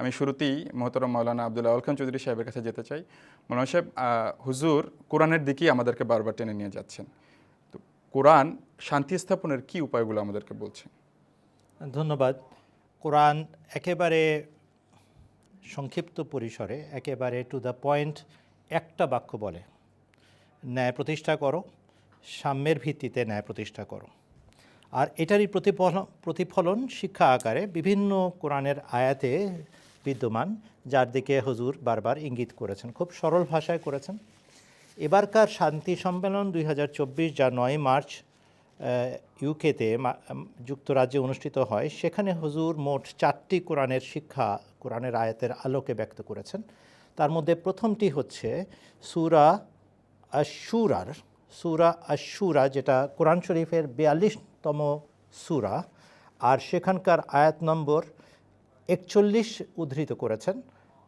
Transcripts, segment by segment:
আমি শুরুতেই মোহতরম মাওলানা আবদুল্লাহ আল খান চৌধুরী সাহেবের কাছে যেতে চাই। মৌলানা সাহেব হুজুর কোরআনের দিকেই আমাদেরকে বারবার টেনে নিয়ে যাচ্ছেন। তো কোরআন শান্তি স্থাপনের কী উপায়গুলো আমাদেরকে বলছে ধন্যবাদ। কোরআন একেবারে সংক্ষিপ্ত পরিসরে, একেবারে টু দ্য পয়েন্ট একটা বাক্য বলে, ন্যায় প্রতিষ্ঠা করো, সাম্যের ভিত্তিতে ন্যায় প্রতিষ্ঠা করো। আর এটারই প্রতিফলন প্রতিফলন শিক্ষা আকারে বিভিন্ন কোরআনের আয়াতে বিদ্যমান, যার দিকে হুজুর বারবার ইঙ্গিত করেছেন। খুব সরল ভাষায় করেছেন। এবারকার শান্তি সম্মেলন দুই হাজার চব্বিশ, যা নয় মার্চ ইউকেতে যুক্তরাজ্যে অনুষ্ঠিত হয়, সেখানে হুজুর মোট চারটি কোরআনের শিক্ষা, কোরআনের আয়াতের আলোকে ব্যক্ত করেছেন। তার মধ্যে প্রথমটি হচ্ছে সুরা আশুরার সুরা আশুরা যেটা কোরআন শরীফের বিয়াল্লিশতম সুরা, আর সেখানকার আয়াত নম্বর একচল্লিশ উদ্ধৃত করেছেন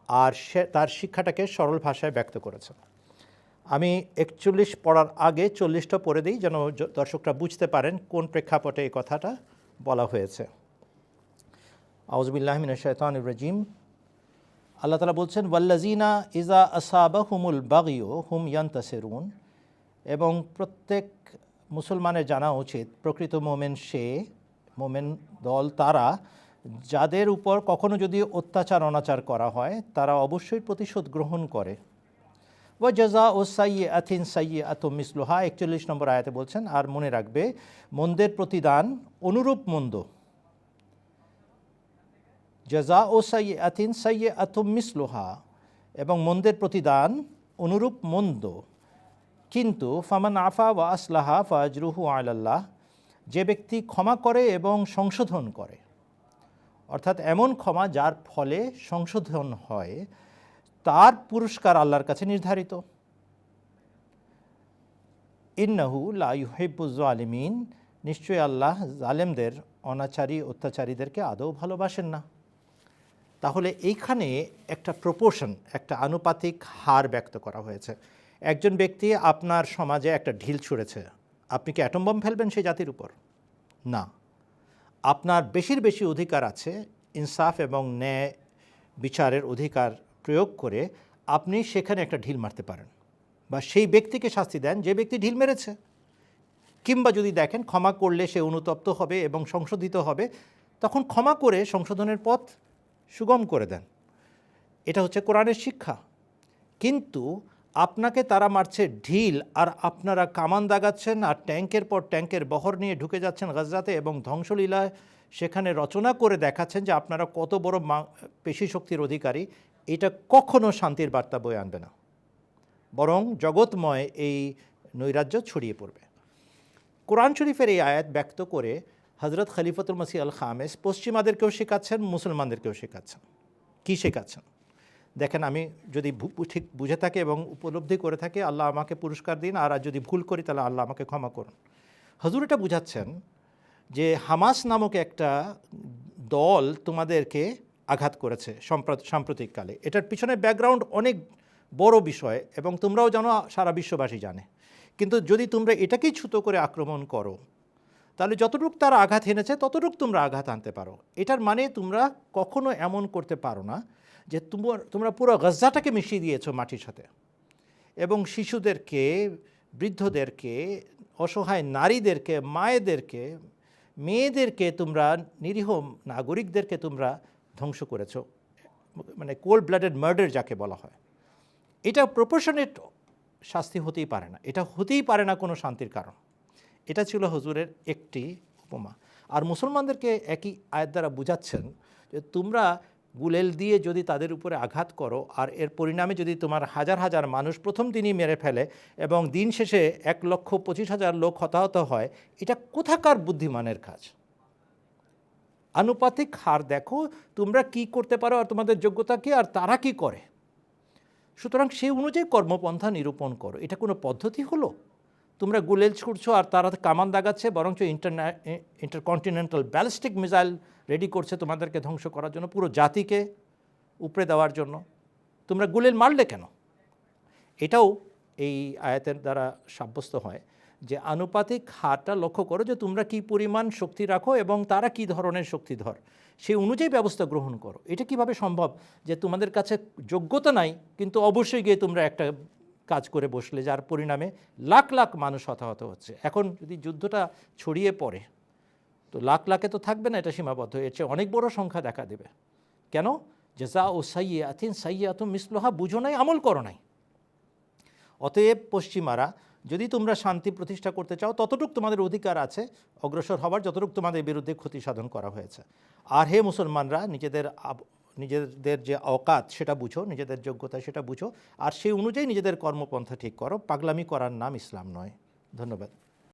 আর সে, তার শিক্ষাটাকে সরল ভাষায় ব্যক্ত করেছেন। আমি একচল্লিশ পড়ার আগে চল্লিশটা পড়ে দিই যেন দর্শকরা বুঝতে পারেন কোন প্রেক্ষাপটে এই কথাটা বলা হয়েছে। আউজবিল্লাহমিন শৈতান রাজিম। আল্লাহ তালা বলছেন ওয়াল্লাজিনা ইজা আসাবা হুমুল বাগিও হুম ইয়ান্তাসেরুন। এবং প্রত্যেক মুসলমানের জানা উচিত, প্রকৃত মোমেন সে, মোমেন দল তারা যাদের উপর কখনো যদি অত্যাচার, অনাচার করা হয়, তারা অবশ্যই প্রতিশোধ গ্রহণ করে। ও জাজা ও সাইয়ে আথিন সাইয়ে আত মিসলুহা, একচল্লিশ নম্বর আয়াতে বলছেন, আর মনে রাখবে, মন্দের প্রতিদান অনুরূপ মন্দ। জাজা ও সাইয়ে আথিন সাইয়ে আত মিসলুহা, এবং মন্দের প্রতিদান অনুরূপ মন্দ। কিন্তু ফামান আফা ওয়া আসলাহা ফাজরুহু আলাল্লাহ, যে ব্যক্তি ক্ষমা করে এবং সংশোধন করে। অর্থাৎ এমন ক্ষমা যার ফলে সংশোধন হয়, তার পুরস্কার আল্লাহর কাছে নির্ধারিত। ইন্নাহু লা ইউহিব্বুজ আলিমিন নিশ্চয়ই আল্লাহ জালেমদের, অনাচারী, অত্যাচারীদেরকে আদৌ ভালোবাসেন না। তাহলে এইখানে একটা প্রপোর্শন, একটা আনুপাতিক হার ব্যক্ত করা হয়েছে। একজন ব্যক্তি আপনার সমাজে একটা ঢিল ছুঁড়েছে, আপনি কি অ্যাটম বম ফেলবেন সেই জাতির উপর? না। আপনার বেশির বেশি অধিকার আছে, ইনসাফ এবং ন্যায় বিচারের অধিকার প্রয়োগ করে আপনি সেখানে একটা ঢিল মারতে পারেন বা সেই ব্যক্তিকে শাস্তি দেন যে ব্যক্তি ঢিল মেরেছে। কিংবা যদি দেখেন ক্ষমা করলে সে অনুতপ্ত হবে এবং সংশোধিত হবে, তখন ক্ষমা করে সংশোধনের পথ সুগম করে দেন। এটা হচ্ছে কোরআনের শিক্ষা। কিন্তু আপনাকে তারা মারছে ঢিল আর আপনারা কামান দাগাচ্ছেন আর ট্যাঙ্কের পর ট্যাঙ্কের বহর নিয়ে ঢুকে যাচ্ছেন গাজরাতে এবং ধ্বংসলীলায় সেখানে রচনা করে দেখাচ্ছেন যে আপনারা কত বড় মা- পেশি শক্তির অধিকারী। এটা কখনো শান্তির বার্তা বয়ে আনবে না। বরং জগৎময় এই নৈরাজ্য ছড়িয়ে পড়বে। কোরআন শরীফের এই আয়াত ব্যক্ত করে হজরত খলিফতুল মসি আল খামেস পশ্চিমাদেরকেও শেখাচ্ছেন, মুসলমানদেরকেও শেখাচ্ছেন। কী শেখাচ্ছেন? দেখেন আমি যদি ঠিক বুঝে থাকি এবং উপলব্ধি করে থাকি, আল্লাহ আমাকে পুরস্কার দিন, আর যদি ভুল করি, তাহলে আল্লাহ আমাকে ক্ষমা করুন। হজুর এটা বুঝাচ্ছেন যে হামাস নামক একটা দল তোমাদেরকে আঘাত করেছে সম্প্র- সাম্প্রতিককালে। এটার পিছনে ব্যাকগ্রাউন্ড অনেক বড় বিষয় এবং তোমরাও জানো, সারা বিশ্ববাসী জানে। কিন্তু যদি তোমরা এটাকেই ছুতো করে আক্রমণ করো, তাহলে যতটুক তারা আঘাত এনেছে, ততটুক তোমরা আঘাত আনতে পারো। এটার মানে তোমরা কখনো এমন করতে পারো না যে তোমার তোমরা পুরো গজ্জাটাকে মিশিয়ে দিয়েছ মাটির সাথে। এবং শিশুদেরকে, বৃদ্ধদেরকে, অসহায় নারীদেরকে, মায়েদেরকে, মেয়েদেরকে তোমরা, নিরীহ নাগরিকদেরকে তোমরা ধ্বংস করেছ। মানে কোল্ড ব্লাডেড মার্ডার যাকে বলা হয়। এটা প্রপোর্শনেট শাস্তি হতেই পারে না। এটা হতেই পারে না কোনো শান্তির কারণ। এটা ছিল হজুরের একটি উপমা। আর মুসলমানদেরকে একই আয়ের দ্বারা বুঝাচ্ছেন যে তোমরা গুলেল দিয়ে যদি তাদের উপরে আঘাত করো, আর এর পরিণামে যদি তোমার হাজার হাজার মানুষ প্রথম দিনই মেরে ফেলে এবং দিন শেষে এক লক্ষ পঁচিশ হাজার লোক হতাহত হয়, এটা কোথাকার বুদ্ধিমানের কাজ? আনুপাতিক হার দেখো, তোমরা কি করতে পারো আর তোমাদের যোগ্যতা কী আর তারা কি করে? সুতরাং সেই অনুযায়ী কর্মপন্থা নিরূপণ করো। এটা কোনো পদ্ধতি হলো? তোমরা গুলেল ছুটছো আর তারা কামান দাগাচ্ছে, বরঞ্চ ইন্টারন্যা ইন্টারকন্টিনেন্টাল ব্যালিস্টিক মিসাইল রেডি করছে তোমাদেরকে ধ্বংস করার জন্য, পুরো জাতিকে উপরে দেওয়ার জন্য। তোমরা গুলেল মারলে কেন? এটাও এই আয়াতের দ্বারা সাব্যস্ত হয় যে, আনুপাতিক হারটা লক্ষ্য করো যে, তোমরা কি পরিমাণ শক্তি রাখো এবং তারা কি ধরনের শক্তিধর সেই অনুযায়ী ব্যবস্থা গ্রহণ করো। এটা কীভাবে সম্ভব? যে, তোমাদের কাছে যোগ্যতা নাই, কিন্তু অবশ্যই গিয়ে তোমরা একটা কাজ করে বসলে, যার পরিণামে লাখ লাখ মানুষ হতাহত হচ্ছে। এখন যদি যুদ্ধটা ছড়িয়ে পড়ে, তো লাখ লাখে তো থাকবে না, এটা সীমাবদ্ধ। এর চেয়ে অনেক বড় সংখ্যা দেখা দেবে। কেন? জেসা ও সাইয়ে আথিন সাইয়ে আতুম মিসলোহা, বুঝো নাই, আমল করো নাই। অতএব পশ্চিমারা, যদি তোমরা শান্তি প্রতিষ্ঠা করতে চাও, ততটুক তোমাদের অধিকার আছে, অগ্রসর হবার যতটুক তোমাদের বিরুদ্ধে ক্ষতি সাধন করা হয়েছে। আর হে মুসলমানরা, নিজেদের নিজেদের যে অকাত সেটা বুঝো, নিজেদের যোগ্যতা সেটা বুঝো, আর সেই অনুযায়ী নিজেদের কর্মপন্থা ঠিক করো। পাগলামি করার নাম ইসলাম নয়। ধন্যবাদ।